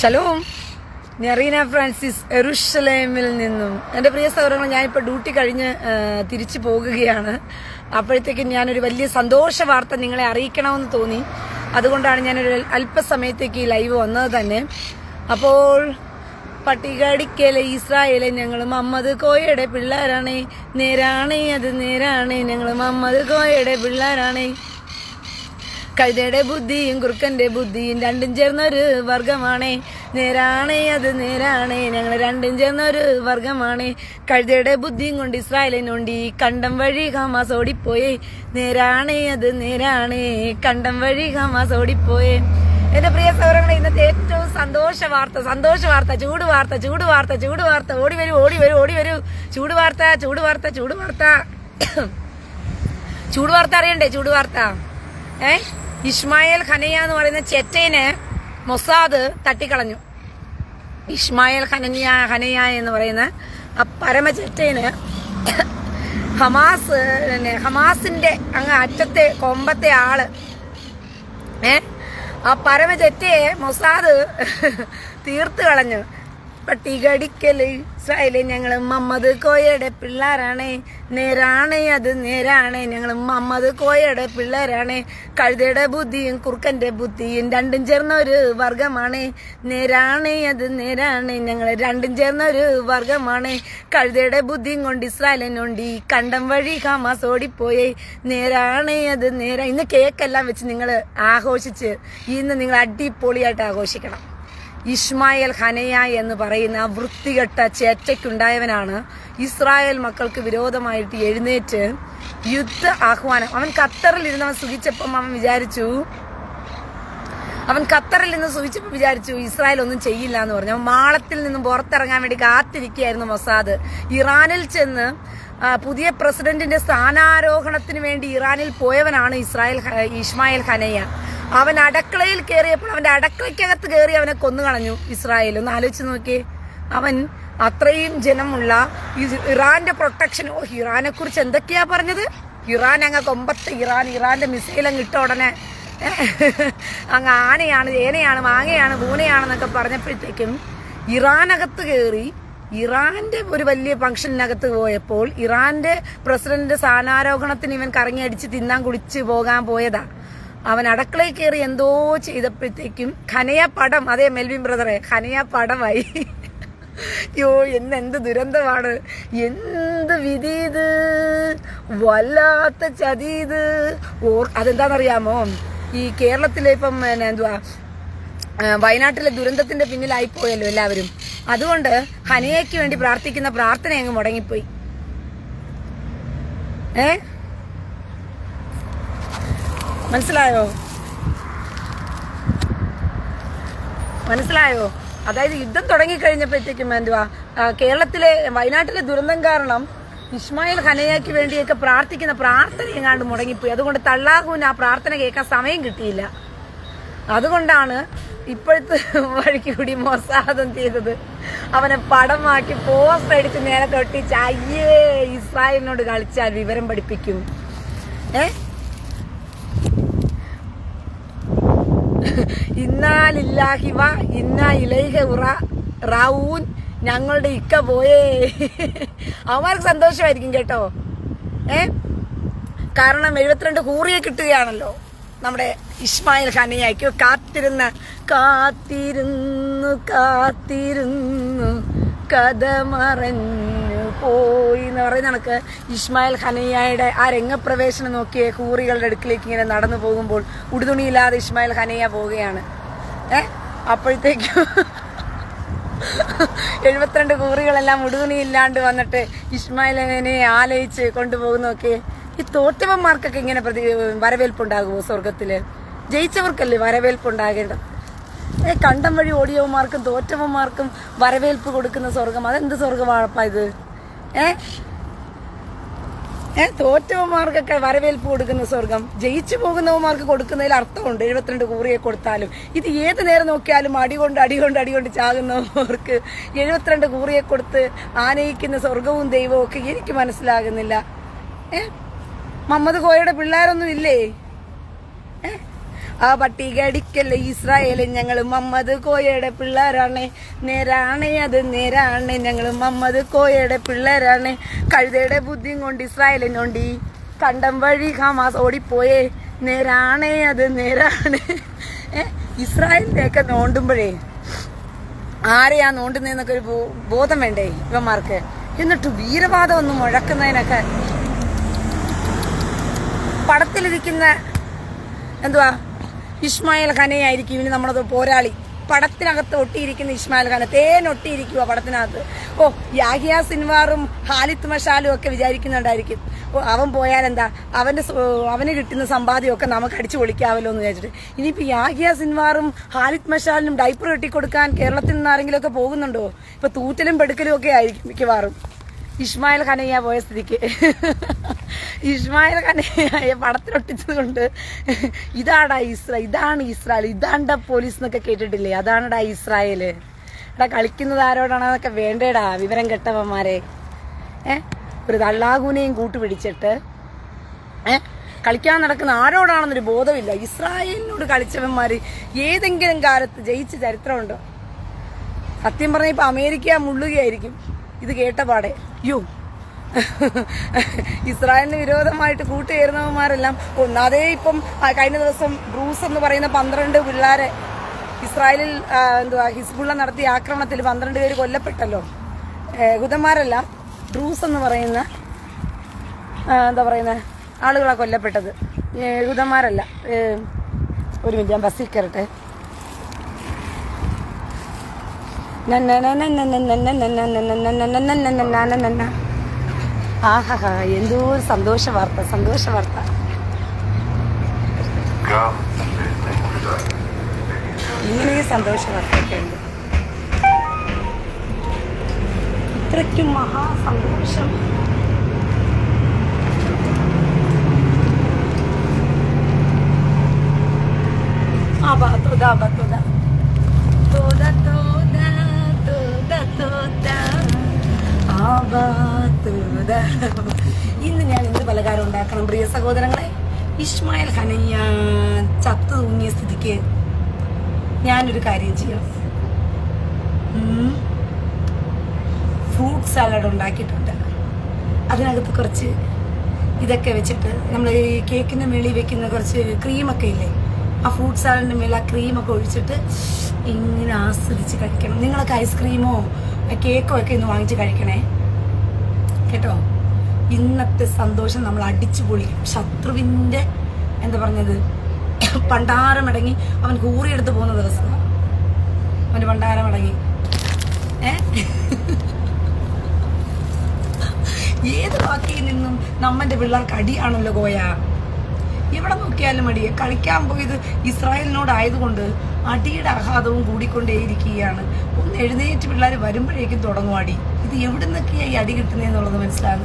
Shalom. ഞെറീന Francis എറുഷലേമിൽ നിന്നും. എന്റെ പ്രിയ സൗഹൃദങ്ങൾ ഞാനിപ്പോൾ ഡ്യൂട്ടി കഴിഞ്ഞ് തിരിച്ചു പോകുകയാണ്. അപ്പോഴത്തേക്കും ഞാനൊരു വലിയ സന്തോഷ വാർത്ത നിങ്ങളെ അറിയിക്കണമെന്ന് തോന്നി. അതുകൊണ്ടാണ് ഞാനൊരു അല്പസമയത്തേക്ക് ഈ ലൈവ് വന്നത് തന്നെ. അപ്പോൾ പട്ടികടിക്കലെ ഇസ്രായേലെ ഞങ്ങൾ മമ്മദ് കോയയുടെ പിള്ളേരാണേ. നേരാണേ അത് നേരാണേ. ഞങ്ങൾ മമ്മദ് കോയയുടെ പിള്ളേരാണേ. കഴുതയുടെ ബുദ്ധിയും കുറുക്കന്റെ ബുദ്ധിയും രണ്ടും ചേർന്നൊരു വർഗമാണേ. നേരാണേ അത് നേരാണേ. ഞങ്ങൾ രണ്ടും ചേർന്നൊരു വർഗമാണേ. കഴുതയുടെ ബുദ്ധിയും കൊണ്ട് ഇസ്രായേലിനുണ്ട് കണ്ടം വഴി ഹമാസ് ഓടിപ്പോയേ. നേരാണേ അത് നേരാണേ. കണ്ടം വഴി ഹമാസ് ഓടിപ്പോയേ. എന്റെ പ്രിയ സൗരങ്ങളെ ഇന്നത്തെ ഏറ്റവും സന്തോഷ വാർത്ത സന്തോഷ വാർത്ത ചൂട് വാർത്ത ചൂട് വാർത്ത ചൂട് വാർത്ത. ഓടി വരൂ ഓടി വരൂ ഓടി വരൂ. ചൂട് വാർത്ത ചൂട് വാർത്ത ചൂട് വാർത്ത. ചൂട് വാർത്ത അറിയണ്ടേ? ചൂട് വാർത്ത. ഏ? ഇസ്മായിൽ ഖനയ്യ എന്ന് പറയുന്ന ചെറ്റേനെ മൊസാദ് തട്ടിക്കളഞ്ഞു. ഇസ്മായിൽ ഖനയ്യ ഖനയ്യ എന്ന് പറയുന്ന ആ പരമ ചെറ്റേന് ഹമാസ് പിന്നെ ഹമാസിന്റെ അങ്ങ് അറ്റത്തെ കൊമ്പത്തെ ആൾ. ഏ? ആ പരമ ചെറ്റയെ മൊസാദ് തീർത്ത് കളഞ്ഞു. പട്ടികടിക്കൽ ഇസ്രായേലി ഞങ്ങൾ മമ്മദ് കോയയുടെ പിള്ളേരാണ്. നേരാണ് അത് നേരാണ്. ഞങ്ങൾ മമ്മദ് കോയയുടെ പിള്ളേരാണ്. കഴുതയുടെ ബുദ്ധിയും കുറുക്കന്റെ ബുദ്ധിയും രണ്ടും ചേർന്ന ഒരു വർഗമാണ്. നേരാണ് അത് നേരാണ്. ഞങ്ങൾ രണ്ടും ചേർന്ന ഒരു വർഗമാണ്. കഴുതയുടെ ബുദ്ധിയും കൊണ്ട് ഇസ്രായേലിനുണ്ട് കണ്ടം വഴി ഹമാസ് ഓടിപ്പോയേ. നേരാണ് അത് നേരാ. ഇന്ന് കേക്കെല്ലാം വെച്ച് നിങ്ങൾ ആഘോഷിച്ച് ഇന്ന് നിങ്ങൾ അടിപൊളിയായിട്ട് ആഘോഷിക്കണം. ഇസ്മായിൽ ഹനയ എന്ന് പറയുന്ന വൃത്തികെട്ട ചേറ്റയ്ക്കുണ്ടായവനാണ് ഇസ്രായേൽ മക്കൾക്ക് വിരോധമായിട്ട് എഴുന്നേറ്റ് യുദ്ധ ആഹ്വാനം. അവൻ ഖത്തറിൽ ഇരുന്നവൻ സുഖിച്ചപ്പം അവൻ വിചാരിച്ചു അവൻ ഖത്തറിൽ നിന്ന് സൂചിച്ചപ്പോൾ വിചാരിച്ചു ഇസ്രായേൽ ഒന്നും ചെയ്യില്ല എന്ന് പറഞ്ഞു. അവൻ മാളത്തിൽ നിന്നും പുറത്തിറങ്ങാൻ വേണ്ടി കാത്തിരിക്കുകയായിരുന്നു മൊസാദ്. ഇറാനിൽ ചെന്ന് പുതിയ പ്രസിഡന്റിന്റെ സ്ഥാനാരോഹണത്തിന് വേണ്ടി ഇറാനിൽ പോയവനാണ് ഇസ്രായേൽ ഇസ്മായിൽ ഖനയ്യ അവൻ അടക്കളയിൽ കയറിയപ്പോൾ അവന്റെ അടക്കളയ്ക്കകത്ത് കയറി അവനെ കൊന്നു കളഞ്ഞു. ഇസ്രായേൽ ഒന്ന് ആലോചിച്ച് നോക്കി അവൻ അത്രയും ജനമുള്ള ഇറാന്റെ പ്രൊട്ടക്ഷൻ ഓ ഇറാനെ കുറിച്ച് എന്തൊക്കെയാ പറഞ്ഞത്? ഇറാൻ അങ്ങ് കൊമ്പത്ത് ഇറാൻ ഇറാന്റെ മിസൈൽ അങ്ങ് ഇട്ട ഉടനെ അങ്ങ് ആനയാണ് ഏനയാണ് മാങ്ങയാണ് പൂനയാണെന്നൊക്കെ പറഞ്ഞപ്പോഴത്തേക്കും ഇറാനകത്ത് കയറി ഇറാന്റെ ഒരു വലിയ ഫംഗ്ഷനകത്ത് പോയപ്പോൾ ഇറാന്റെ പ്രസിഡന്റ് സ്ഥാനാരോഹണത്തിന് ഇവൻ കറങ്ങി അടിച്ച് തിന്നാൻ കുളിച്ച് പോകാൻ പോയതാ. അവൻ അടക്കളയിൽ കയറി എന്തോ ചെയ്തപ്പോഴത്തേക്കും ഖനയ പടം അതെ മെൽവിൻ ബ്രദറെ ഖനയ പടമായി. യോ എന്ന് എന്ത് ദുരന്തമാണ്. എന്ത് വിധി ഇത് വല്ലാത്ത ചതി ഇത് ഓർ അതെന്താണെന്നറിയാമോ? ഈ കേരളത്തിലെ ഇപ്പം പിന്നെ എന്തുവാ? വയനാട്ടിലെ ദുരന്തത്തിന്റെ പിന്നിലായി പോയല്ലോ എല്ലാവരും. അതുകൊണ്ട് ഹനിയയ്ക്ക് വേണ്ടി പ്രാർത്ഥിക്കുന്ന പ്രാർത്ഥന അങ്ങ് മുടങ്ങിപ്പോയി. ഏ? മനസ്സിലായോ? മനസ്സിലായോ? അതായത് യുദ്ധം തുടങ്ങിക്കഴിഞ്ഞപ്പോഴത്തേക്കും എന്തുവാ കേരളത്തിലെ വയനാട്ടിലെ ദുരന്തം കാരണം ഇസ്മായിൽ ഖനയ്യയ്ക്ക് വേണ്ടിയൊക്കെ പ്രാർത്ഥിക്കുന്ന പ്രാർത്ഥന എങ്ങാണ്ട് മുടങ്ങിപ്പോയി. അതുകൊണ്ട് തള്ളാഹുവിന് ആ പ്രാർത്ഥന കേൾക്കാൻ സമയം കിട്ടിയില്ല. അതുകൊണ്ടാണ് ഇപ്പോഴത്തെ വഴിക്ക് കൂടി മൊസാദം ചെയ്തത്. അവനെ പടമാക്കി പോസ്റ്റ് അടിച്ച് നേരെ തൊട്ടിച്ച് അയ്യേ ഇസ്രായേലിനോട് കളിച്ചാൽ വിവരം പഠിപ്പിക്കും. ഏ? ഇന്നാലില്ലാഹിവ ഇന്ന ഇലൈഹ ഉറ റാവൂൻ ഞങ്ങളുടെ ഇക്ക പോയേ. അവന്മാർക്ക് സന്തോഷമായിരിക്കും കേട്ടോ. ഏ? കാരണം എഴുപത്തിരണ്ട് കൂറിയെ കിട്ടുകയാണല്ലോ നമ്മുടെ ഇസ്മായിൽ ഖാനയ്ക്ക് കാത്തിരുന്ന കാത്തിരുന്നു കാത്തിരുന്നു കഥ മറഞ്ഞു പോയി എന്ന് പറയുന്ന കണക്ക് ഇസ്മായിൽ ഹനയ്യയുടെ ആ രംഗപ്രവേശനം നോക്കിയ കൂറികളുടെ അടുക്കിലേക്ക് ഇങ്ങനെ നടന്നു പോകുമ്പോൾ ഉടുതുണിയില്ലാതെ ഇസ്മായിൽ ഹനയ്യ പോവുകയാണ്. ഏ? അപ്പോഴത്തേക്കും എഴുപത്തിരണ്ട് കൂറികളെല്ലാം ഉടുതുണിയില്ലാണ്ട് വന്നിട്ട് ഇസ്മായിലിനെ ആലയിച്ച് കൊണ്ടുപോകുന്നൊക്കെ ഈ തോറ്റവന്മാർക്കൊക്കെ ഇങ്ങനെ പ്രതി വരവേൽപ്പുണ്ടാകുമോ സ്വർഗത്തിൽ ജയിച്ചവർക്കല്ലേ വരവേൽപ്പുണ്ടാകേണ്ടത് ഏ കണ്ടം വഴി ഓടിയവന്മാർക്കും തോറ്റവന്മാർക്കും വരവേൽപ്പ് കൊടുക്കുന്ന സ്വർഗം അതെന്ത് സ്വർഗമാണപ്പാ ഇത്? ഏ? തോറ്റവന്മാർക്കൊക്കെ വരവേൽപ്പ് കൊടുക്കുന്ന സ്വർഗം. ജയിച്ചു പോകുന്നവന്മാർക്ക് കൊടുക്കുന്നതിൽ അർത്ഥമുണ്ട്. എഴുപത്തിരണ്ട് കൂറിയെ കൊടുത്താലും. ഇത് ഏത് നേരം നോക്കിയാലും അടികൊണ്ട് അടികൊണ്ട് അടികൊണ്ട് ചാകുന്നവർക്ക് എഴുപത്തിരണ്ട് കൂറിയെ കൊടുത്ത് ആനയിക്കുന്ന സ്വർഗവും ദൈവവും ഒക്കെ എനിക്ക് മനസ്സിലാകുന്നില്ല. ഏ? മമ്മദ് കോയയുടെ പിള്ളേരൊന്നും ഇല്ലേ? ആ പട്ടിക അടിക്കല്ലേ ഇസ്രായേൽ ഞങ്ങൾ മമ്മദ് കോയയുടെ പിള്ളേരാണ്. നേരാണ് അത് നേരാണ് ഞങ്ങൾ മമ്മദ് കോയയുടെ പിള്ളേരാണ്. കഴുതയുടെ ബുദ്ധിയും കൊണ്ട് ഇസ്രായേലിനുണ്ട് കണ്ടം വഴി ഹമാസ് ഓടിപ്പോയേ. നേരാണ് അത് നേരാണ്. ഇസ്രായേലിന്റെയൊക്കെ നോണ്ടുമ്പോഴേ ആരെയാ നോണ്ടുന്നതെന്നൊക്കെ ഒരു ബോധം വേണ്ടേ ഇവന്മാർക്ക്? എന്നിട്ട് വീരവാദം ഒന്ന് മുഴക്കുന്നതിനൊക്കെ പടത്തിലിരിക്കുന്ന എന്തുവാ? ഇസ്മായിൽ ഖനയായിരിക്കും ഇനി നമ്മളത് പോരാളി. പടത്തിനകത്ത് ഒട്ടിയിരിക്കുന്ന ഇസ്മായിൽ ഖാന തേൻ ഒട്ടിയിരിക്കുക പടത്തിനകത്ത്. ഓ യാഹിയ സിൻവാറും ഹാലിത്ത് മഷാലും ഒക്കെ വിചാരിക്കുന്നുണ്ടായിരിക്കും. ഓ അവൻ പോയാൽ എന്താ അവന്റെ അവന് കിട്ടുന്ന സമ്പാദ്യമൊക്കെ നമുക്ക് അടിച്ചു പൊളിക്കാവല്ലോ എന്ന് വിചാരിച്ചിട്ട്. ഇനിയിപ്പോൾ യാഹിയ സിൻവാറും ഹാലിത് മഷാലിനും ഡൈപ്പർ കെട്ടിക്കൊടുക്കാൻ കേരളത്തിൽ നിന്ന് ആരെങ്കിലുമൊക്കെ പോകുന്നുണ്ടോ? ഇപ്പൊ തൂറ്റലും പെടുക്കലും ഒക്കെ ആയിരിക്കും മിക്കവാറും. ഇസ്മായിൽ ഖനയ്യ പോയ സ്ഥിതിക്ക്. ഇസ്മായിൽ ഖനയ്യ പടത്തിലൊട്ടിച്ചത് കൊണ്ട് ഇതാടാ ഇസ്രായേൽ ഇതാണ് ഇസ്രായേൽ ഇതാണ്ട പോലീസ് എന്നൊക്കെ കേട്ടിട്ടില്ലേ? അതാണടാ ഇസ്രായേൽ എടാ കളിക്കുന്നത് ആരോടാണെന്നൊക്കെ വേണ്ടേടാ വിവരം കെട്ടവന്മാരെ. ഏ? ഒരു തള്ളാകൂനെയും കൂട്ടുപിടിച്ചിട്ട് ഏ? കളിക്കാൻ നടക്കുന്ന ആരോടാണെന്നൊരു ബോധമില്ല. ഇസ്രായേലിനോട് കളിച്ചവന്മാര് ഏതെങ്കിലും കാലത്ത് ജയിച്ച ചരിത്രമുണ്ടോ? സത്യം പറഞ്ഞ ഇപ്പൊ അമേരിക്ക മുള്ളുകയായിരിക്കും. ഇത് കേട്ട പാടെ യോ ഇസ്രായേലിന് വിരോധമായിട്ട് കൂട്ടുചേരുന്നവന്മാരെല്ലാം ഒന്നാതെ ഇപ്പം കഴിഞ്ഞ ദിവസം ബ്രൂസ് എന്ന് പറയുന്ന പന്ത്രണ്ട് പിള്ളേരെ ഇസ്രായേലിൽ എന്തുവാ ഹിസ്ബുള്ള നടത്തിയ ആക്രമണത്തിൽ പന്ത്രണ്ട് പേര് കൊല്ലപ്പെട്ടല്ലോ. യഹൂദന്മാരെല്ലാം ബ്രൂസ് എന്ന് പറയുന്ന എന്താ പറയുന്നത് ആളുകളാണ് കൊല്ലപ്പെട്ടത്. ഹുതന്മാരല്ല ഒരു മിനിറ്റ് ഞാൻ ബസ്സിൽ കയറട്ടെ. ആഹാ എന്തോ സന്തോഷ വാർത്ത സന്തോഷ വാർത്ത. ഇങ്ങനെ സന്തോഷ വാർത്തയൊക്കെ ഉണ്ട്. ഇത്രയ്ക്കും മഹാസന്തോഷം. ആ ബാ ആ ബാ toda toda toda ഇന്ന് ഞാൻ എന്ത് പലകാരം ഉണ്ടാക്കണം. പ്രിയ സഹോദരങ്ങളെ ഇസ്മായിൽ ഖനയ്യ ചത്തു തൂങ്ങിയ സ്ഥിതിക്ക് ഞാനൊരു കാര്യം ചെയ്യാം. ഫ്രൂട്ട് സാലഡ് ഉണ്ടാക്കിയിട്ടുണ്ട്. അതിനകത്ത് കുറച്ച് ഇതൊക്കെ വെച്ചിട്ട് നമ്മൾ ഈ കേക്കിന് മേളിൽ വെക്കുന്ന കുറച്ച് ക്രീമൊക്കെ ഇല്ലേ? ആ ഫ്രൂട്ട് സാലഡിന്റെ മേളിൽ ആ ക്രീമൊക്കെ ഒഴിച്ചിട്ട് ഇങ്ങനെ ആസ്വദിച്ച് കഴിക്കണം. നിങ്ങളൊക്കെ ഐസ്ക്രീമോ കേക്കോ ഒക്കെ ഇന്ന് വാങ്ങിച്ച് കഴിക്കണേ. കേട്ടോ? ഇന്നത്തെ സന്തോഷം നമ്മൾ അടിച്ചു പൊളിക്കും. ശത്രുവിന്റെ എന്താ പറഞ്ഞത് പണ്ടാരമടങ്ങി അവൻ കൂറിയെടുത്ത് പോകുന്ന ദിവസമാണ് അവന് പണ്ടാരമടങ്ങി ഏ? ഏത് വാക്കിൽ നിന്നും നമ്മന്റെ പിള്ളേർക്ക് അടിയാണല്ലോ കോയ? എവിടെ നോക്കിയാലും അടിയെ കളിക്കാൻ പോയത് ഇസ്രായേലിനോടായതുകൊണ്ട് അടിയുടെ ആഘാതവും കൂടിക്കൊണ്ടേയിരിക്കുകയാണ്. ഒന്ന് എഴുന്നേറ്റ് പിള്ളേർ വരുമ്പോഴേക്കും തുടങ്ങും അടി. ഇത് എവിടെ നിന്നൊക്കെയാ ഈ അടി കിട്ടുന്നതെന്നുള്ളത് മനസ്സിലാണ്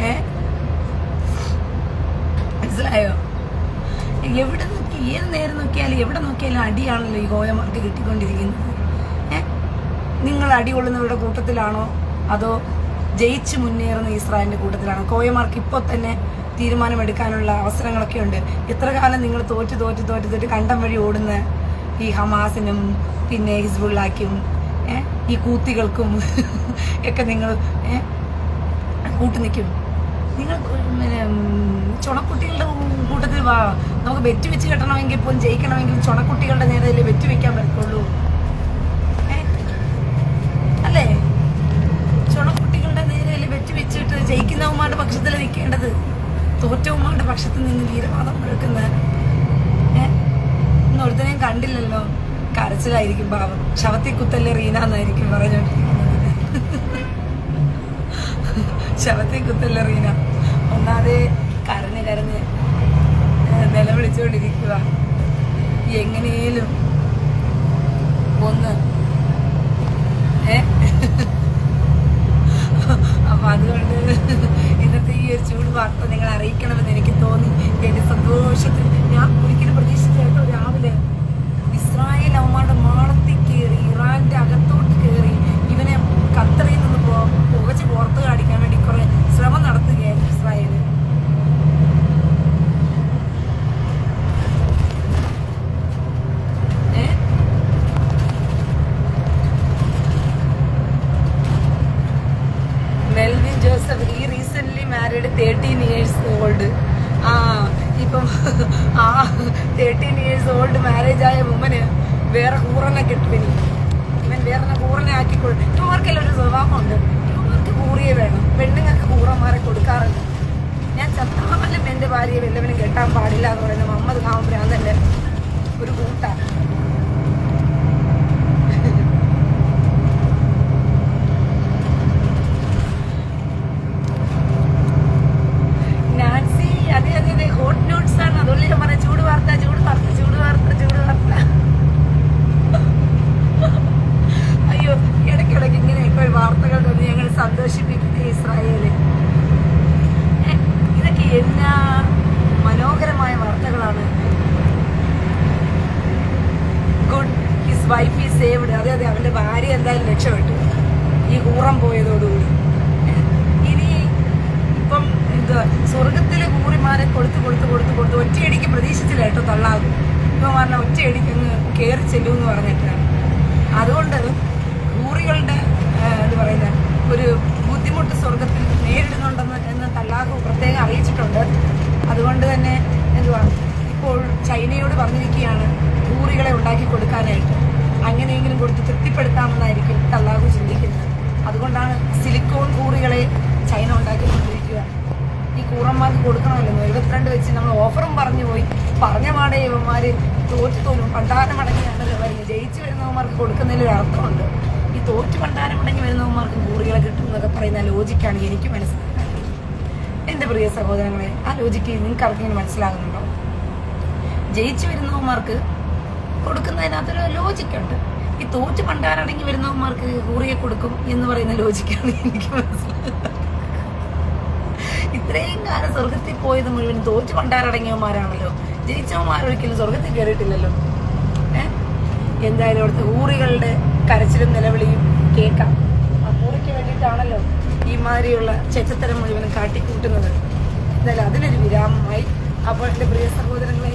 ഏ? മനസ്സിലായോ? എവിടെ നോക്കി ഏത് നേരം നോക്കിയാലും എവിടെ നോക്കിയാലും അടിയാണല്ലോ ഈ കോയമാർക്ക് കിട്ടിക്കൊണ്ടിരിക്കുന്നത്. ഏ? നിങ്ങൾ അടി കൊള്ളുന്നവരുടെ കൂട്ടത്തിലാണോ? അതോ ജയിച്ച് മുന്നേറുന്ന ഇസ്രായേലിന്റെ കൂട്ടത്തിലാണോ? കോയമാർക്ക് ഇപ്പോൾ തന്നെ തീരുമാനമെടുക്കാനുള്ള അവസരങ്ങളൊക്കെ ഉണ്ട്. എത്ര കാലം നിങ്ങൾ തോറ്റ് തോറ്റ് തോറ്റ് തോറ്റ് കണ്ടം വഴി ഓടുന്ന ഈ ഹമാസിനും പിന്നെ ഹിസ്ബുള്ളാക്കും ഈ കൂത്തികൾക്കും ഒക്കെ നിങ്ങൾ കൂട്ടു നിൽക്കും നിങ്ങൾ പിന്നെ ചുണക്കുട്ടികളുടെ കൂട്ടത്തിൽ വാ നമുക്ക് ബെറ്റ് വെച്ച് കെട്ടണമെങ്കിൽ ഇപ്പം ജയിക്കണമെങ്കിൽ ചുണക്കുട്ടികളുടെ നേരെ ബെറ്റ് വെക്കാൻ പറ്റുള്ളൂ? അല്ലേ ചുണക്കുട്ടികളുടെ നേരെ ബെറ്റ് വെച്ചിട്ട് ജയിക്കുന്നവന്മാരുടെ പക്ഷത്തിൽ നിൽക്കേണ്ടത് തോറ്റവന്മാരുടെ പക്ഷത്തിൽ നിന്ന് വീരവാദം മുഴക്കുന്ന? ഒരുത്തനെയും കണ്ടില്ലല്ലോ. കരച്ചിലായിരിക്കും പാവം. ശവത്തിൽ കുത്തല്ലേ റീന എന്നായിരിക്കും പറഞ്ഞോണ്ടിരിക്കുന്നത്. ശവത്തിൽ കുത്തല്ല റീന. ഒന്നാതെ കരഞ്ഞ് കരഞ്ഞ് നിലവിളിച്ചുകൊണ്ടിരിക്കുക എങ്ങനെയും ഒന്ന് ഏ അപ്പൊ അതുകൊണ്ട് ഇന്നത്തെ ഈ ഒരു ചൂട് വാർത്ത നിങ്ങൾ അറിയിക്കണമെന്ന് എനിക്ക് തോന്നി എന്റെ സന്തോഷത്തിൽ ഞാൻ ഒരിക്കലും പ്രതീക്ഷിച്ചായിട്ടോ രാവിലെ ഇസ്രായേൽ അവന്മാരുടെ മാളത്തിൽ കയറി ഇറാന്റെ അകത്തോട്ട് കയറി ഇവനെ ഖത്തറിൽ നിന്ന് പോ- പുകച്ച് പുറത്ത് കാണിക്കാൻ വേണ്ടി കുറെ ശ്രമം നടത്തുകയായിരുന്നു ഇസ്രായേൽ ആ തേർട്ടീൻ ഇയേഴ്സ് ഓൾഡ് മാരേജ് ആയ വുമന് വേറെ കൂറനെ കിട്ടും ഇനി ഇവൻ വേറെ കൂറനെ ആക്കിക്കൊള്ളു ഇവർക്കെല്ലാം ഒരു സ്വഭാവമുണ്ട് ഇവർക്ക് കൂറിയെ വേണം പെണ്ണുങ്ങൾക്ക് കൂറന്മാരെ കൊടുക്കാറില്ല ഞാൻ ചത്താലും എന്റെ ഭാര്യയെ വല്ലവനും കെട്ടാൻ പാടില്ല എന്ന് പറയുന്ന മുഹമ്മദ് ഖാൻ ഭ്രാന്തന്റെ ഒരു കൂട്ടാണ് നാൻസി അതെ അതെ അതെ ഹോട്ട് നോട്ട്സ് ആണ് അതുകൊണ്ട് ഞാൻ പറഞ്ഞ ചൂട് വാർത്ത ചൂട് വാർത്ത ചൂട് വാർത്ത ചൂട് വാർത്ത അയ്യോ ഇടയ്ക്കിടയ്ക്ക് ഇങ്ങനെയൊക്കെ ഒരു വാർത്തകൾ തന്നെ ഞങ്ങൾ സന്തോഷിപ്പിക്കുന്നത് ഇസ്രായേൽ ഏ, ഇതൊക്കെ എന്നാ മനോഹരമായ വാർത്തകളാണ് good his wife is saved അതെ അതെ അവന്റെ ഭാര്യ എന്തായാലും രക്ഷപ്പെട്ടു ഈ കൂറം പോയതോടുകൂടി ഏ, ഇനി ഇപ്പം എന്തുവാ സ്വർഗത്തിലെ കൂറിമാരെ കൊടുത്ത് കൊടുത്ത് കൊടുത്ത് കൊടുത്ത് ഒറ്റയടിക്ക് പ്രതീക്ഷിച്ചില്ല കേട്ടോ തള്ളാകും ഇപ്പൊ പറഞ്ഞ ഒറ്റയടിക്ക് അങ്ങ് കയറി ചെല്ലും എന്ന് പറഞ്ഞിട്ടാണ് അതുകൊണ്ട് ഊറികളുടെ എന്ന് പറയുന്ന ഒരു ബുദ്ധിമുട്ട് സ്വർഗത്തിൽ നേരിടുന്നുണ്ടെന്ന് എന്ന് തല്ലാഖ് പ്രത്യേകം അറിയിച്ചിട്ടുണ്ട്. അതുകൊണ്ട് തന്നെ എന്തുവാ ഇപ്പോൾ ചൈനയോട് പറഞ്ഞിരിക്കുകയാണ് ഊറികളെ ഉണ്ടാക്കി കൊടുക്കാനായിട്ട്. അങ്ങനെയെങ്കിലും കൊടുത്ത് തൃപ്തിപ്പെടുത്താമെന്നായിരിക്കും തല്ലാഖു ചിന്തിക്കുന്നത്. അതുകൊണ്ടാണ് സിലിക്കോൺ കൂറികളെ ചൈന ഉണ്ടാക്കി ഉണ്ടാക്കിക്കൊണ്ടിരിക്കുക. ഈ കൂറന്മാർക്ക് കൊടുക്കണമല്ലോ. എഴുപത്തിരണ്ട് വെച്ച് നമ്മൾ ഓഫറും പറഞ്ഞു പോയി. പറഞ്ഞ പാടെ ഇവന്മാര് തോറ്റു. തോന്നും പണ്ടാരം അടങ്ങിയാണ് വരുന്നത് ജയിച്ചു വരുന്നവന്മാർക്ക് കൊടുക്കുന്നതിൽ ഒരു അർത്ഥമുണ്ട്. ഈ തോറ്റു പണ്ടാരം അടങ്ങി വരുന്നവന്മാർക്ക് കൂറികളെ കിട്ടും എന്നൊക്കെ പറയുന്ന ലോജിക്കാണ് എനിക്ക് മനസ്സിലാക്കുന്നത് എന്റെ പ്രിയ സഹോദരങ്ങളെ ആ ലോജിക്ക് നിങ്ങൾക്ക് ആർക്കെങ്കിലും മനസ്സിലാകുന്നുണ്ടോ? ജയിച്ചു വരുന്നവന്മാർക്ക് കൊടുക്കുന്നതിനകത്തൊരു ലോജിക്കുണ്ട്. ഈ തോറ്റ് പണ്ടാരടങ്ങി വരുന്നവന്മാർക്ക് കൂറിയെ കൊടുക്കും എന്ന് പറയുന്ന ലോജിക്കാണ് എനിക്ക് മനസ്സിലാകുന്നത്. ഇത്രയും കാലം സ്വർഗത്തിൽ പോയത് മുഴുവൻ തോറ്റു പണ്ടാരടങ്ങിയവന്മാരാണല്ലോ ജയിച്ചവന്മാരൊരിക്കലും സ്വർഗത്തിൽ കയറിയിട്ടില്ലല്ലോ. ഏഹ് എന്തായാലും അവിടുത്തെ ഊറികളുടെ കരച്ചിലും നിലവിളിയും കേൾക്കാം. ആ ഊറിക്ക് വേണ്ടിയിട്ടാണല്ലോ ഈ മാതിരിയുള്ള ചെറ്റത്തരം മുഴുവനും കാട്ടിക്കൂട്ടുന്നത്. എന്തായാലും അതിനൊരു വിരാമമായി. അപ്പോൾ എന്റെ പ്രിയ സഹോദരങ്ങളെ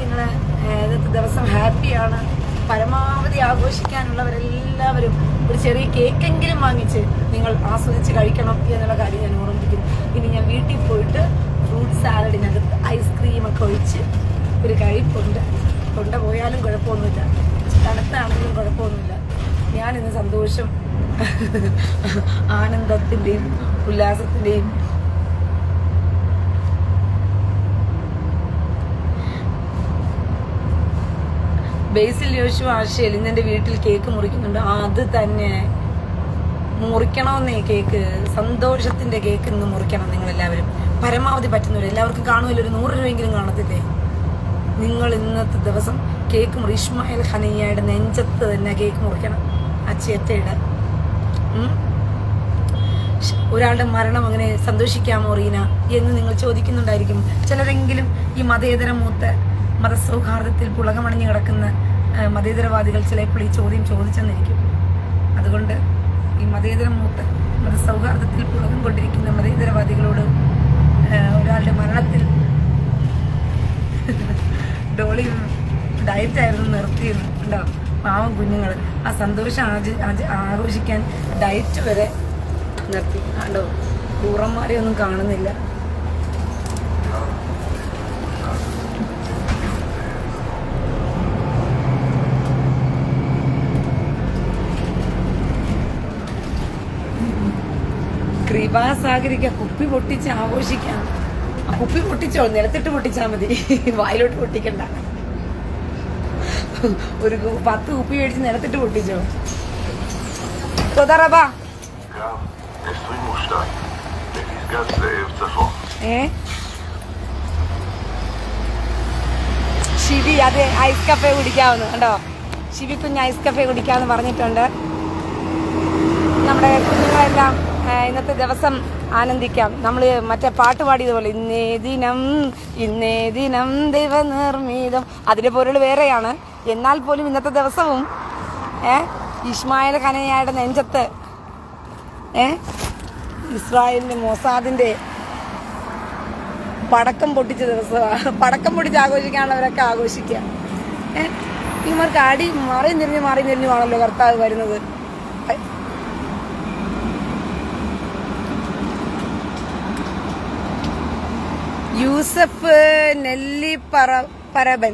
നിങ്ങൾ ഇന്നത്തെ ദിവസം ഹാപ്പിയാണ്. പരമാവധി ആഘോഷിക്കാനുള്ളവരെല്ലാവരും ഒരു ചെറിയ കേക്കെങ്കിലും വാങ്ങിച്ച് നിങ്ങൾ ആസ്വദിച്ച് കഴിക്കണം എന്നുള്ള കാര്യം ഞാൻ ഓർമ്മിപ്പിക്കുന്നു. ഇനി ഞാൻ വീട്ടിൽ പോയിട്ട് ഫ്രൂട്ട് സാലഡിനകത്ത് ഐസ്ക്രീമൊക്കെ ഒഴിച്ച് ഒരു കഴിപ്പുണ്ട് കൊണ്ട പോയാലും കുഴപ്പമൊന്നുമില്ല. തണുത്താണെങ്കിലും കുഴപ്പമൊന്നുമില്ല. ഞാനിന്ന് സന്തോഷം ആനന്ദത്തിന്റെയും ഉല്ലാസത്തിന്റെയും ബേസിൽ യോശു ആശയിൽ എന്റെ വീട്ടിൽ കേക്ക് മുറിക്കുന്നുണ്ട്. അത് തന്നെ. മുറിക്കണമെന്നേ കേക്ക് സന്തോഷത്തിന്റെ കേക്ക് ഇന്ന് മുറിക്കണം നിങ്ങൾ എല്ലാവരും പരമാവധി പറ്റുന്നില്ല എല്ലാവർക്കും കാണുമല്ലോ ഒരു നൂറ് രൂപയെങ്കിലും കാണത്തില്ലേ? നിങ്ങൾ ഇന്നത്തെ ദിവസം കേക്ക് മുറി ഇസ്മായിൽ ഖനിയയുടെ നെഞ്ചത്ത് തന്നെ കേക്ക് മുറിക്കണം. ആ ചേത്തയുടെ ഒരാളുടെ മരണം അങ്ങനെ സന്തോഷിക്കാമോ റീന? എന്ന് നിങ്ങൾ ചോദിക്കുന്നുണ്ടായിരിക്കും. ചിലരെങ്കിലും ഈ മതേതര മൂത്ത മതസൗഹാർദ്ദത്തിൽ പുളകമണിഞ്ഞു കിടക്കുന്ന മതേതരവാദികൾ ചിലപ്പോൾ ഈ ചോദ്യം ചോദിച്ചെന്നിരിക്കും. അതുകൊണ്ട് ഈ മതേതര മൂത്ത മതസൗഹാർദ്ദത്തിൽ പുളകം കൊണ്ടിരിക്കുന്ന മതേതരവാദികളോട് ഒരാളുടെ മരണത്തിൽ ഡോളി ഡയറ്റായിരുന്നു നിർത്തിയത് ഉണ്ടാവും പാവം കുഞ്ഞുങ്ങൾ ആ സന്തോഷം ആഘോഷിക്കാൻ ഡയറ്റ് വരെ നിർത്തി. കണ്ടോ? കൂറന്മാരെ ഒന്നും കാണുന്നില്ല. കൃപാസാഗരിക്ക കുപ്പി പൊട്ടിച്ച് ആഘോഷിക്കാം. ആ കുപ്പി പൊട്ടിച്ചോ? നിലത്തിട്ട് പൊട്ടിച്ചാ മതി. വായിലോട്ട് പൊട്ടിക്കണ്ട. ഒരു പത്ത് കുപ്പി മേടിച്ച് നിലത്തിട്ട് പൊട്ടിച്ചോ? കൊതറബ ഏ? ശിവി അത് ഐസ് കഫേ കുടിക്കാവുന്നു. കണ്ടോ? ശിവി കുഞ്ഞ് ഐസ് കഫേ കുടിക്കാമെന്ന് പറഞ്ഞിട്ടുണ്ട്. നമ്മുടെ കുഞ്ഞുങ്ങളെല്ലാം ഇന്നത്തെ ദിവസം ആനന്ദിക്കാം. നമ്മൾ മറ്റേ പാട്ട് പാടിയതുപോലെ ഇന്നേ ദിനം ഇന്നേ ദിനം ദൈവനിർമ്മിതം അതിന്റെ പൊരുൾ വേറെയാണ്. എന്നാൽ പോലും ഇന്നത്തെ ദിവസവും ഏ ഇസ്മായിൽ കനയായുടെ നെഞ്ചത്ത് ഏ ഇസ്രായേലിന്റെ മൊസാദിന്റെ പടക്കം പൊട്ടിച്ച ദിവസമാണ് പടക്കം പൊട്ടിച്ച് ആഘോഷിക്കാനുള്ളവരൊക്കെ ആഘോഷിക്കുക. ഏ ഇവർക്ക് അടി മാറി തിരിഞ്ഞ് മാറി തിരിഞ്ഞുമാണല്ലോ കർത്താവ് വരുന്നത്. യൂസഫ് നെല്ലി പറ പരബൻ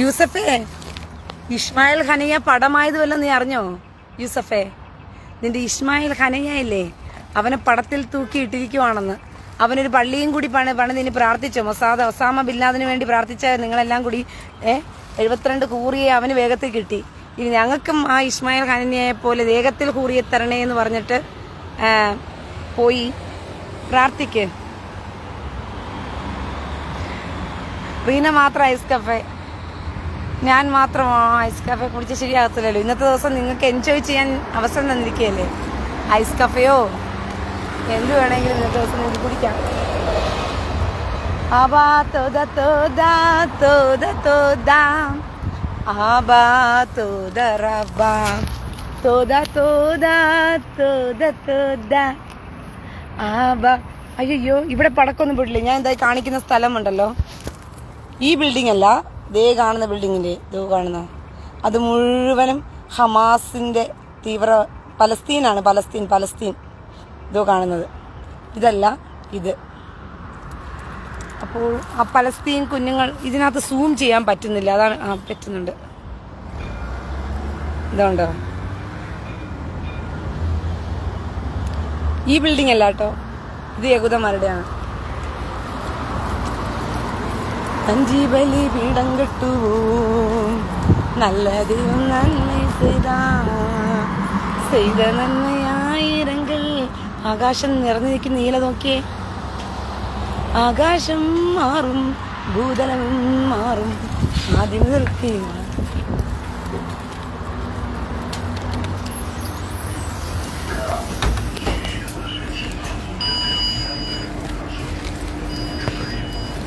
യൂസഫേ ഇസ്മായിൽ ഖനയ്യ പടമായത് വല്ലതും നീ അറിഞ്ഞോ? യൂസഫേ നിന്റെ ഇസ്മായിൽ ഖനയ്യ ഇല്ലേ അവനെ പടത്തിൽ തൂക്കി തൂക്കിയിട്ടിരിക്കുവാണെന്ന് അവനൊരു പള്ളിയും കൂടി പണി പണിതിന് പ്രാർത്ഥിച്ചോ? മൊസാദ് ഒസാമ ബില്ലാദിന് വേണ്ടി പ്രാർത്ഥിച്ച നിങ്ങളെല്ലാം കൂടി ഏ എഴുപത്തിരണ്ട് കൂറിയെ അവന് വേഗത്തിൽ കിട്ടി. ഇനി ഞങ്ങൾക്കും ആ ഇസ്മായിൽ ഖനനയെ പോലെ വേഗത്തിൽ കൂറിയെ തരണേ എന്ന് പറഞ്ഞിട്ട് പോയി പ്രാർത്ഥിക്ക്. റീന മാത്രം ഐസ് കഫേ. ഞാൻ മാത്രം ഐസ് കഫേ കുടിച്ച് ശരിയാകത്തില്ലല്ലോ. ഇന്നത്തെ ദിവസം നിങ്ങൾക്ക് എൻജോയ് ചെയ്യാൻ അവസരം തന്നിരിക്കുകയല്ലേ? ഐസ് കഫയോ? എന്ത് വേണമെങ്കിലും ഇന്നത്തെ ദിവസം നിങ്ങൾക്ക് കുടിക്കാം. ആബാ തോദ ആബാ തോദ തോദ തോദ തോദ. ആബാ അയ്യോ ഇവിടെ പടക്കൊന്നും വിടില്ല. ഞാൻ എന്തായി കാണിക്കുന്ന സ്ഥലമുണ്ടല്ലോ. ഈ ബിൽഡിംഗ് അല്ല ദേ കാണുന്ന ബിൽഡിങ്ങിന്റെ ദോ കാണുന്ന. അത് മുഴുവനും ഹമാസിന്റെ തീവ്ര പലസ്തീനാണ് പലസ്തീൻ പലസ്തീൻ. ഇതോ കാണുന്നത്. ഇതല്ല ഇത്. അപ്പോൾ ആ പലസ്തീൻ കുഞ്ഞുങ്ങൾ ഇതിനകത്ത് സൂം ചെയ്യാൻ പറ്റുന്നില്ല. അതാണ് ആ പറ്റുന്നുണ്ട്. ഇതുണ്ടോ? ഈ ബിൽഡിംഗ് അല്ല കേട്ടോ ഇത് യഹൂദന്മാരുടെയാണ്. സഞ്ജീവലി പീഠം കെട്ടുവോ നല്ല ദൈവം നന്മ ചെയ്താ. ചെയ്ത നന്മയായിരങ്ങൾ ആകാശം നിറഞ്ഞു നീല നോക്കിയേ. ആകാശം മാറും ഭൂതലവും മാറും. ആദ്യം നിർത്തി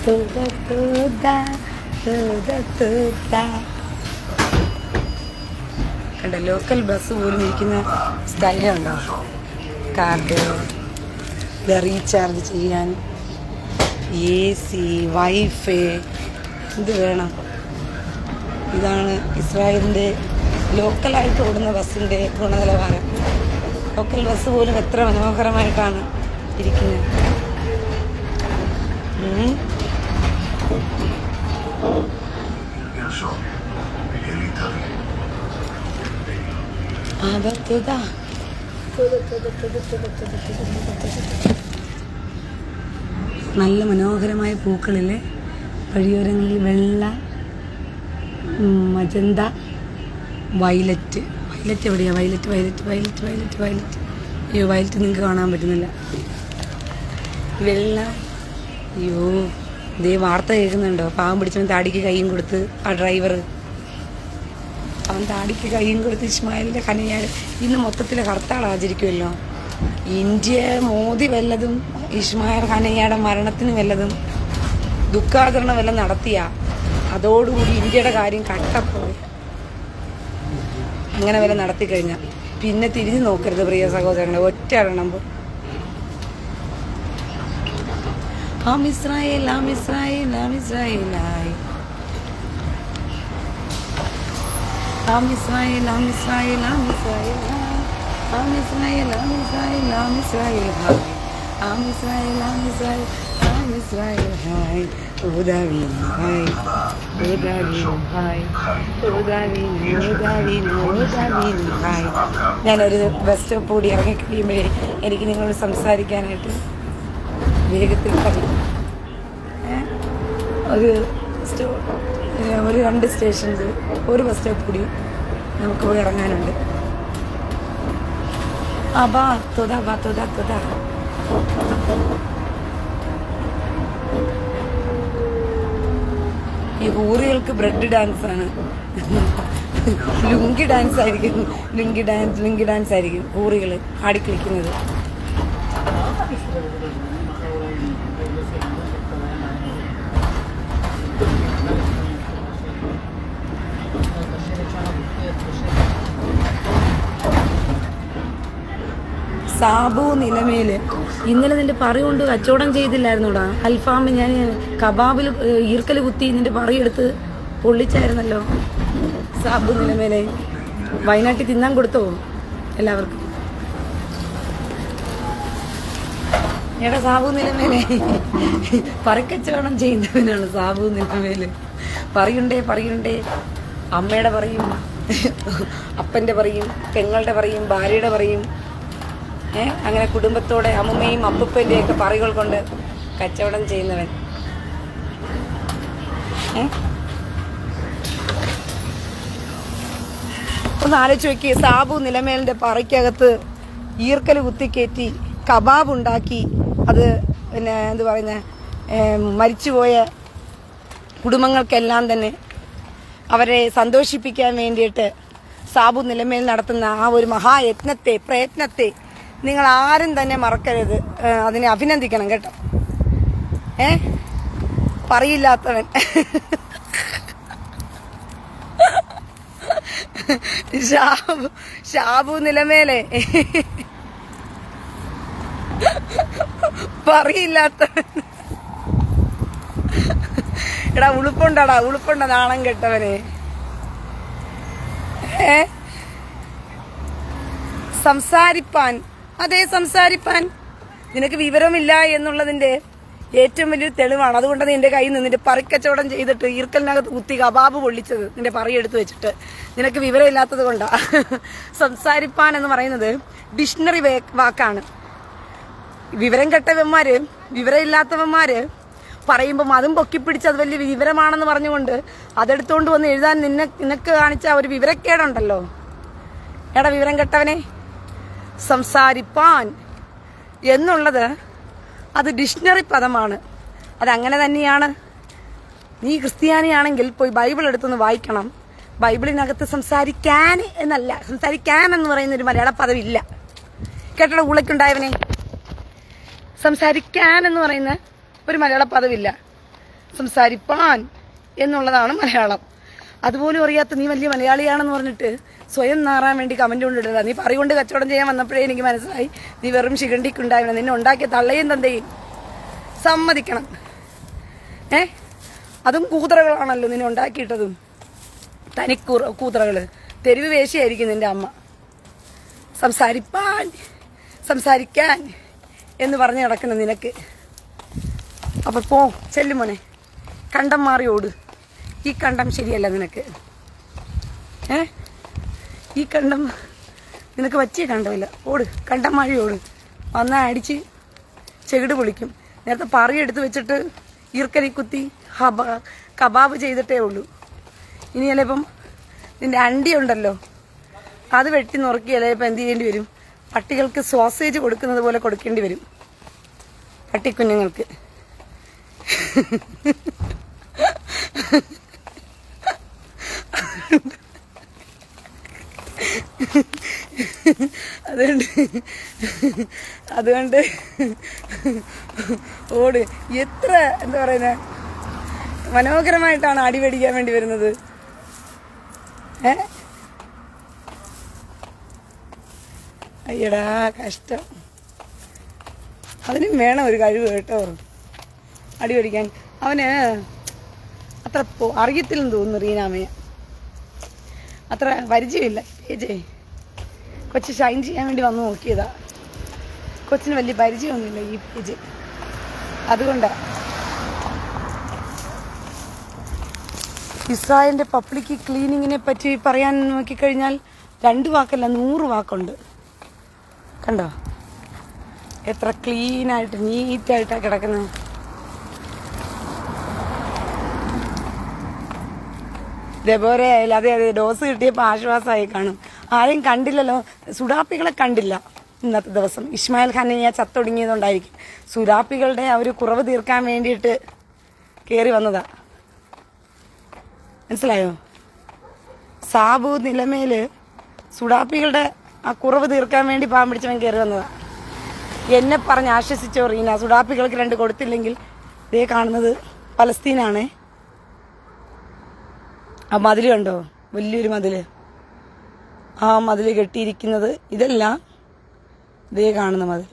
തുക toda, toda, toda. കണ്ട ലോക്കൽ ബസ് പോലും ഇരിക്കുന്ന സ്ഥലമുണ്ടോ? കാർഡ് റീചാർജ് ചെയ്യാൻ എ സി വൈഫൈ എന്ത് വേണം? ഇതാണ് ഇസ്രായേലിന്റെ ലോക്കലായിട്ട് ഓടുന്ന ബസ്സിന്റെ ഗുണനിലവാരം. ലോക്കൽ ബസ് പോലും എത്ര മനോഹരമായിട്ടാണ് ഇരിക്കുന്നത്. അകത്തുക നല്ല മനോഹരമായ പൂക്കളിൽ പഴിയോരങ്ങളിൽ വെള്ള മജന്ത വയലറ്റ്. വയലറ്റ് എവിടെയാ? Violet violet violet violet violet. അയ്യോ വയലറ്റ് നിങ്ങൾക്ക് കാണാൻ പറ്റുന്നില്ല. വെള്ള അയ്യോ ഇതേ വാർത്ത കേൾക്കുന്നുണ്ടോ? പാവം പിടിച്ചവൻ താടിക്ക് കൈയും കൊടുത്ത് ആ ഡ്രൈവർ അവൻ താടിക്ക് കൈയും കൊടുത്ത് ഇസ്മായിലിന്റെ കനിയാൽ ഇന്ന് മൊത്തത്തിൽ ഹർത്താൾ ആചരിക്കുമല്ലോ. ഇന്ത്യ മോദി വല്ലതും ഇസ്മായിൽ ഖനയ്യയുടെ മരണത്തിന് വല്ലതും ദുഃഖാചരണം വല്ലതും നടത്തിയ അതോടുകൂടി ഇന്ത്യയുടെ കാര്യം കട്ടപ്പോയി. അങ്ങനെ വരെ നടത്തി കഴിഞ്ഞാൽ പിന്നെ തിരിഞ്ഞു നോക്കരുത് പ്രിയ സഹോദരങ്ങളെ ഒറ്റ എണ്ണമ്പോൾ ആം ഇസ്രായേൽ ആം ഇസ്രായേൽ ആം ഇസ്രായേലായി. ആം ഇസ്രായേൽ ആം ഇസ്രായേൽ ആം ഇസ്രായേൽ ആം ഇസ്രായേൽ ആം ഇസ്രായേൽ ആം ഇസ്രായേൽ ഹായ് ആം ഇസ്രായേൽ ആം ഇസ്രായേൽ ആം ഇസ്രായേൽ ഹായ് ഉദാവീൻ ഹായ് ഉദാവീൻ ഹായ് ഉദാവീൻ ഉദാവീൻ ഉദാവീൻ ഹായ് ഞാനൊരു ബസ് സ്റ്റോപ്പ് കൂടി ഇറങ്ങി കഴിയുമ്പോഴേ എനിക്ക് നിങ്ങളോട് സംസാരിക്കാനായിട്ട് വേഗത്തിൽ കഴിയും? ഒരു സ്റ്റോ ഏ, ഒരു രണ്ട് സ്റ്റേഷനിൽ ഒരു ബസ് സ്റ്റോപ്പ് കൂടി നമുക്ക് പോയി ഇറങ്ങാനുണ്ട്. അബാ തുത ബാ തുത തുത ഈ ഊറികൾക്ക് ബ്രെഡ് ഡാൻസ് ആണ്. ലുങ്കി ഡാൻസ് ആയിരിക്കും. ലുങ്കി ഡാൻസ് ലുങ്കി ഡാൻസ് ആയിരിക്കും ഊറികൾ ആടിക്കളിക്കുന്നത്. സാബു നിലമേൽ. ഇന്നലെ നിന്റെ പറി കൊണ്ട് കച്ചവടം ചെയ്തില്ലായിരുന്നോടാ? അൽഫാമ് ഞാൻ കബാബിൽ ഈർക്കൽ കുത്തി നിന്റെ പറി എടുത്ത് പൊള്ളിച്ചായിരുന്നല്ലോ. സാബു നിലമേലെ. വയനാട്ടിൽ തിന്നാൻ കൊടുത്തോ എല്ലാവർക്കും? എടാ സാബു നിലമേലെ. പറിക്കച്ചവടം ചെയ്യുന്നവനാണ് സാബു നിലമേൽ. പറയുണ്ടേ പറയുണ്ടേ. അമ്മയുടെ പറയും അപ്പന്റെ പറയും പെങ്ങളുടെ പറയും ഭാര്യയുടെ പറയും അങ്ങനെ കുടുംബത്തോടെ അമ്മയും അപ്പൂപ്പന്റെയൊക്കെ ഒക്കെ പറയുകൾ കൊണ്ട് കച്ചവടം ചെയ്യുന്നവൻ. ഒന്ന് ആലോചിച്ച് നോക്കി സാബു നിലമേലിന്റെ പറയ്ക്കകത്ത് ഈർക്കൽ കുത്തിക്കയറ്റി കബാബ് ഉണ്ടാക്കി അത് പിന്നെ എന്ത് പറയുന്ന മരിച്ചുപോയ കുടുംബങ്ങൾക്കെല്ലാം തന്നെ അവരെ സന്തോഷിപ്പിക്കാൻ വേണ്ടിയിട്ട് സാബു നിലമേൽ നടത്തുന്ന ആ ഒരു മഹായത്നത്തെ പ്രയത്നത്തെ നിങ്ങൾ ആരും തന്നെ മറക്കരുത്. അതിനെ അഭിനന്ദിക്കണം കേട്ടോ. ഏ? പറയില്ലാത്തവൻ. ഷാബു ഷാബു നിലമേലെ. പറയില്ലാത്തവൻ. എടാ ഉളുപ്പുണ്ടടാ ഉളുപ്പുണ്ട നാണം കെട്ടവനെ. സംസാരിപ്പാൻ അതെ സംസാരിപ്പാൻ. നിനക്ക് വിവരമില്ല എന്നുള്ളതിന്റെ ഏറ്റവും വലിയ തെളിവാണ്. അതുകൊണ്ട് നിന്റെ കയ്യിൽ നിന്നിട്ട് പറിക്കച്ചവടം ചെയ്തിട്ട് ഈർക്കലിനകത്ത് കുത്തി കബാബ് പൊള്ളിച്ചത് നിന്റെ പറി എടുത്തു വെച്ചിട്ട്. നിനക്ക് വിവരമില്ലാത്തത് കൊണ്ടാ. സംസാരിപ്പാൻ എന്ന് പറയുന്നത് ഡിക്ഷണറി വാക്കാണ്. വിവരം കെട്ടവന്മാര് വിവരമില്ലാത്തവന്മാര് പറയുമ്പം അതും പൊക്കിപ്പിടിച്ച് അത് വലിയ വിവരമാണെന്ന് പറഞ്ഞുകൊണ്ട് അതെടുത്തുകൊണ്ട് വന്ന് എഴുതാൻ നിന്നെ നിനക്ക് കാണിച്ച ഒരു വിവരക്കേടുണ്ടല്ലോ. എടാ വിവരം കെട്ടവനെ സംസാരിപ്പാൻ എന്നുള്ളത് അത് ഡിക്ഷണറി പദമാണ്. അതങ്ങനെ തന്നെയാണ്. നീ ക്രിസ്ത്യാനിയാണെങ്കിൽ പോയി ബൈബിൾ എടുത്തൊന്ന് വായിക്കണം. ബൈബിളിനകത്ത് സംസാരിക്കാൻ എന്നല്ല സംസാരിക്കാൻ എന്ന് പറയുന്ന ഒരു മലയാള പദമില്ല കേട്ടോ ഉളയ്ക്കുണ്ടായവനെ സംസാരിക്കാൻ എന്ന് പറയുന്ന ഒരു മലയാള പദമില്ല സംസാരിപ്പാൻ എന്നുള്ളതാണ് മലയാളം. അതുപോലും അറിയാത്ത നീ വലിയ മലയാളിയാണെന്ന് പറഞ്ഞിട്ട് സ്വയം നാറാൻ വേണ്ടി കമന്റ് കൊണ്ടിട്ടില്ല നീ പറയുകൊണ്ട് കച്ചവടം ചെയ്യാൻ വന്നപ്പോഴേ എനിക്ക് മനസ്സിലായി നീ വെറും ശിഖണ്ഡിക്കുണ്ടായിരുന്നു നിന്നെ ഉണ്ടാക്കിയ തള്ളയും തന്തയും. സമ്മതിക്കണം. ഏ? അതും കൂതറകളാണല്ലോ നിന്നെ ഉണ്ടാക്കിയിട്ടതും. തനി കൂതറകൾ. തെരുവ് വേശിയായിരിക്കും നിന്റെ അമ്മ. സംസാരിപ്പാൻ സംസാരിക്കാൻ എന്ന് പറഞ്ഞു നടക്കുന്ന നിനക്ക്. അപ്പൊ പോ ചെല്ലുമോനെ കണ്ടം മാറി ഓട്. ഈ കണ്ടം ശരിയല്ല നിനക്ക്. ഏ? ഈ കണ്ടം നിനക്ക് പറ്റിയ കണ്ടമില്ല. ഓട് കണ്ടം മഴ ഓട്. വന്നാൽ അടിച്ച് ചെകിട് പൊളിക്കും. നേരത്തെ പറി എടുത്ത് വെച്ചിട്ട് ഈർക്കരി കുത്തി ഹബ കബാബ് ചെയ്തിട്ടേ ഉള്ളൂ. ഇനി ചിലപ്പം നിന്റെ അണ്ടി ഉണ്ടല്ലോ. അത് വെട്ടി നുറുക്കി ചിലപ്പോൾ എന്ത് ചെയ്യേണ്ടി വരും? പട്ടികൾക്ക് സോസേജ് കൊടുക്കുന്നത് പോലെ കൊടുക്കേണ്ടി വരും. പട്ടിക്കുഞ്ഞുങ്ങൾക്ക്. അതുകൊണ്ട് അതുകൊണ്ട് ഓട്. എത്ര എന്താ പറയുന്നത് മനോഹരമായിട്ടാണ് അടി പേടിക്കാൻ വേണ്ടി വരുന്നത്. ഏ? അയ്യടാ കഷ്ടം. അതിനും വേണം ഒരു കഴിവ് കേട്ടോ. അടി പഠിക്കാൻ അവന് അത്ര അറിയത്തില്ലെന്ന് തോന്നുന്നു റീനാമയെ. അത്ര പരിചയമില്ല. ഏജേ കൊച്ച് ഷൈൻ ചെയ്യാൻ വേണ്ടി വന്ന് നോക്കിയതാ. കൊച്ചിന് വലിയ പരിചയമൊന്നുമില്ല ഈ പേജ് അതുകൊണ്ടാ. ഇസ്രായേലിന്റെ പബ്ലിക് ക്ലീനിങ്ങിനെ പറ്റി പറയാൻ നോക്കിക്കഴിഞ്ഞാൽ രണ്ട് വാക്കല്ല നൂറ് വാക്കുണ്ട്. കണ്ടോ? എത്ര ക്ലീനായിട്ട് നീറ്റായിട്ടാണ് നീറ്റായിട്ടാ കിടക്കുന്നത്. ആയാലും അതെ അതെ ഡോസ് കിട്ടിയപ്പോൾ ആശ്വാസമായി കാണും. ആരെയും കണ്ടില്ലല്ലോ. സുഡാപ്പികളെ കണ്ടില്ല ഇന്നത്തെ ദിവസം. ഇസ്മായിൽ ഖാനെ ഞാൻ ചത്തൊടുങ്ങിയതുകൊണ്ടായിരിക്കും. സുരാപ്പികളുടെ ആ ഒരു കുറവ് തീർക്കാൻ വേണ്ടിയിട്ട് കയറി വന്നതാ. മനസ്സിലായോ? സാബു നിലമേൽ സുഡാപ്പികളുടെ ആ കുറവ് തീർക്കാൻ വേണ്ടി പാവം പിടിച്ചവൻ കയറി വന്നതാ. എന്നെ പറഞ്ഞ് ആശ്വസിച്ചോ റീന? സുഡാപ്പികൾക്ക് രണ്ട് കൊടുത്തില്ലെങ്കിൽ ഇതേ കാണുന്നത് പലസ്തീനാണേ. ആ മതിൽ കണ്ടോ? വലിയൊരു മതിൽ ആ മതിൽ കെട്ടിയിരിക്കുന്നത് ഇതെല്ലാം. ഇതേ കാണുന്ന മതിൽ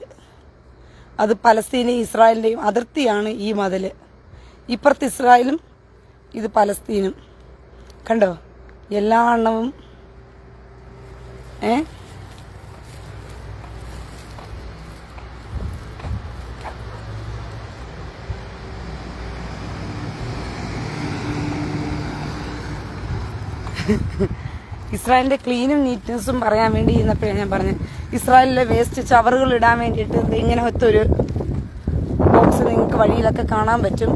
അത് പലസ്തീനെയും ഇസ്രായേലിന്റെയും അതിർത്തിയാണ് ഈ മതിൽ ഇപ്പുറത്ത് ഇസ്രായേലും ഇത് പലസ്തീനും. കണ്ടോ? എല്ലാ എണ്ണവും ഏ? ഇസ്രായേലിന്റെ ക്ലീനും നീറ്റ്നെസ്സും പറയാൻ വേണ്ടി ഇന്നപ്പോഴാണ് ഞാൻ പറഞ്ഞത് ഇസ്രായേലിലെ വേസ്റ്റ് ചവറുകൾ ഇടാൻ വേണ്ടിയിട്ട് ഇങ്ങനെ ഒത്തൊരു ബോക്സ് നിങ്ങൾക്ക് വഴിയിലൊക്കെ കാണാൻ പറ്റും.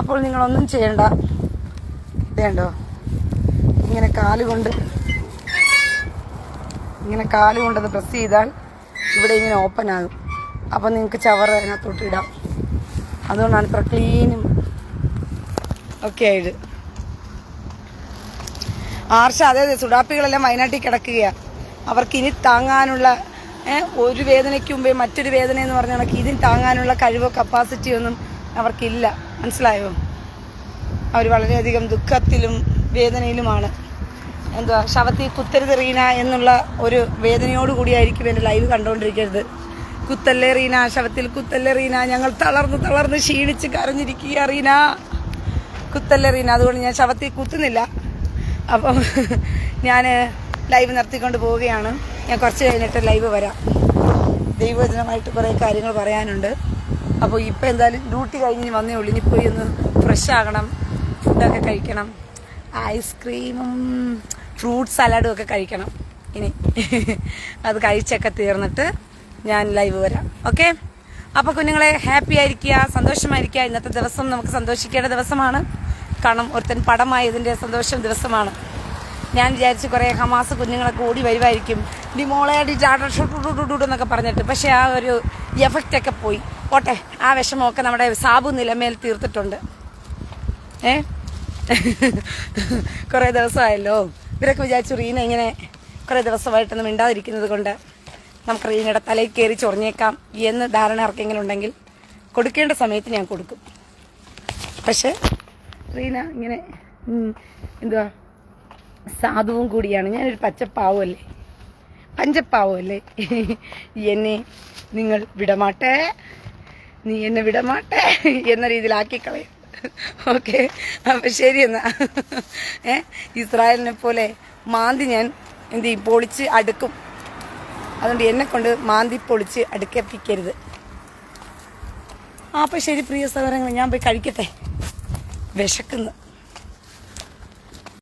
അപ്പോൾ നിങ്ങളൊന്നും ചെയ്യണ്ട. വേണ്ടോ ഇങ്ങനെ കാലുകൊണ്ട് ഇങ്ങനെ കാലുകൊണ്ടത് പ്രസ് ചെയ്താൽ ഇവിടെ ഇങ്ങനെ ഓപ്പൺ ആകും. അപ്പോൾ നിങ്ങൾക്ക് ചവറ് അതിനകത്തോട്ട് ഇടാം. അതുകൊണ്ടാണ് ഇത്ര ക്ലീനും ഒക്കെ ആയത്. ആർഷ അതെ സുഡാപ്പികളെല്ലാം വയനാട്ടിൽ കിടക്കുകയാണ് അവർക്ക് ഇനി താങ്ങാനുള്ള ഒരു വേദനയ്ക്ക് മുമ്പേ മറ്റൊരു വേദന എന്ന് പറഞ്ഞ കണക്ക് ഇതിന് താങ്ങാനുള്ള കഴിവോ കപ്പാസിറ്റിയോ ഒന്നും അവർക്കില്ല. മനസ്സിലായോ? അവർ വളരെയധികം ദുഃഖത്തിലും വേദനയിലുമാണ്. എന്തുവാ ശവത്തിൽ കുത്തരുത് റീന എന്നുള്ള ഒരു വേദനയോടുകൂടിയായിരിക്കും എന്റെ ലൈവ് കണ്ടുകൊണ്ടിരിക്കരുത് കുത്തല്ലേ റീന ശവത്തിൽ കുത്തല്ലേ റീന ഞങ്ങൾ തളർന്ന് തളർന്ന് ക്ഷീണിച്ച് കരഞ്ഞിരിക്കുക റീന. കുത്തല്ലേ റീന അതുകൊണ്ട് ഞാൻ ശവത്തിൽ കുത്തുന്നില്ല. അപ്പം ഞാൻ ലൈവ് നിർത്തിക്കൊണ്ട് പോവുകയാണ്. ഞാൻ കുറച്ച് കഴിഞ്ഞിട്ട് ലൈവ് വരാം. ദൈവജനമായിട്ട് കുറേ കാര്യങ്ങൾ പറയാനുണ്ട്. അപ്പോൾ ഇപ്പോൾ എന്തായാലും ഡ്യൂട്ടി കഴിഞ്ഞ് വന്നേ ഉള്ളൂ. ഇനി പോയി ഒന്ന് ഫ്രഷ് ആകണം. ഫുഡൊക്കെ കഴിക്കണം. ഐസ്ക്രീമും ഫ്രൂട്ട് സലാഡും ഒക്കെ കഴിക്കണം. ഇനി അത് കഴിച്ചൊക്കെ തീർന്നിട്ട് ഞാൻ ലൈവ് വരാം. ഓക്കെ അപ്പോൾ കുഞ്ഞുങ്ങളെ ഹാപ്പി ആയിരിക്കുക സന്തോഷമായിരിക്കുക. ഇന്നത്തെ ദിവസം നമുക്ക് സന്തോഷിക്കേണ്ട ദിവസമാണ്. കാരണം ഒരുത്തൻ പടമായതിന്റെ സന്തോഷം ദിവസമാണ്. ഞാൻ വിചാരിച്ച് കുറേ ഹമാസ് കുഞ്ഞുങ്ങളൊക്കെ ഓടി വരുമായിരിക്കും ഡിമോളെ ഡി ചാട്ട എന്നൊക്കെ പറഞ്ഞിട്ട്. പക്ഷേ ആ ഒരു എഫക്റ്റൊക്കെ പോയി. ഓട്ടെ ആ വിഷമമൊക്കെ നമ്മുടെ സാബു നിലമേൽ തീർത്തിട്ടുണ്ട്. ഏ? കുറേ ദിവസമായല്ലോ. ഇവരൊക്കെ വിചാരിച്ചു റീന ഇങ്ങനെ കുറേ ദിവസമായിട്ടൊന്നും മിണ്ടാതിരിക്കുന്നത് കൊണ്ട് നമുക്ക് റീനയുടെ തലയിൽ കയറി ചൊറിഞ്ഞേക്കാം എന്ന് ധാരണ ആർക്കെങ്കിലും ഉണ്ടെങ്കിൽ കൊടുക്കേണ്ട സമയത്ത് ഞാൻ കൊടുക്കും. പക്ഷെ റീന ഇങ്ങനെ എന്തുവാ? സാധുവും കൂടിയാണ്. ഞാനൊരു പച്ചപ്പാവല്ലേ? പഞ്ചപ്പാവല്ലേ? എന്നെ നിങ്ങൾ വിടമാട്ടെ. നീ എന്നെ വിടമാട്ടെ എന്ന രീതിയിലാക്കി കളയും ഓക്കെ അപ്പം ശരി എന്നാ. ഏ ഇസ്രായേലിനെ പോലെ മാന്തി ഞാൻ എന്ത് ചെയ്യും? പൊളിച്ച് അടുക്കും. അതുകൊണ്ട് എന്നെ കൊണ്ട് മാന്തി പൊളിച്ച് അടുക്കിപ്പിക്കരുത്. ആ അപ്പം ശരി പ്രിയ സഹോദരങ്ങൾ ഞാൻ പോയി കഴിക്കട്ടെ. Ve sakın